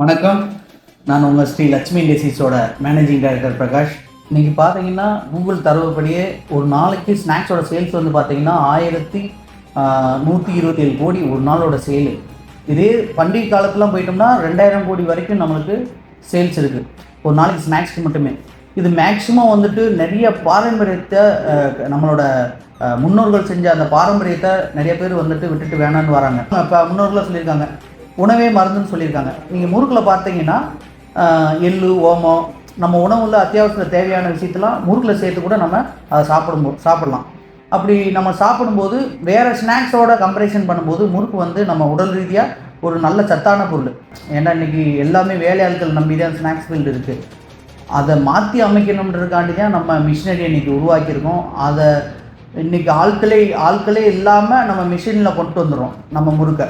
வணக்கம். நான் உங்கள் ஸ்ரீ லட்சுமி இண்டஸ்ட்ரீஸோட மேனேஜிங் டைரக்டர் பிரகாஷ். இன்றைக்கி பார்த்தீங்கன்னா கூகுள் தரவுப்படியே ஒரு நாளைக்கு ஸ்நாக்ஸோட சேல்ஸ் வந்து பார்த்தீங்கன்னா ஆயிரத்தி நூற்றி இருபத்தி ஏழு கோடி ஒரு நாளோட சேலு இதே பண்டிகை காலத்துலாம் போயிட்டோம்னா ரெண்டாயிரம் கோடி வரைக்கும் நம்மளுக்கு சேல்ஸ் இருக்குது ஒரு நாளைக்கு ஸ்நாக்ஸ்க்கு மட்டுமே. இது மேக்ஸிமம் வந்துட்டு நிறைய பாரம்பரியத்தை நம்மளோட முன்னோர்கள் செஞ்ச அந்த பாரம்பரியத்தை நிறைய பேர் வந்துட்டு விட்டுட்டு வேணான்னு வராங்க. இப்போ முன்னோர்களாக சொல்லியிருக்காங்க உணவே மருந்துன்னு சொல்லியிருக்காங்க. நீங்கள் முறுக்கில் பார்த்தீங்கன்னா எள்ளு ஓமம் நம்ம உணவில் அத்தியாவசிய தேவையான விஷயத்தெல்லாம் முறுக்கில் சேர்த்து கூட நம்ம அதை சாப்பிடும்போது சாப்பிடலாம். அப்படி நம்ம சாப்பிடும்போது வேறு ஸ்நாக்ஸோட கம்பரிசன் பண்ணும்போது முறுக்கு வந்து நம்ம உடல் ரீதியாக ஒரு நல்ல சத்தான பொருள். ஏன்னா இன்றைக்கி எல்லாமே வேலையாட்கள் நம்பி தான் ஸ்நாக்ஸ் ஃபீல்டு இருக்குது அதை மாற்றி அமைக்கணுன்றதுக்காண்டி தான் நம்ம மிஷினரி இன்றைக்கி உருவாக்கியிருக்கோம். அதை இன்றைக்கி ஆட்களே ஆட்களே இல்லாமல் நம்ம மிஷினில் கொண்டு வந்துடுறோம் நம்ம முறுக்கை.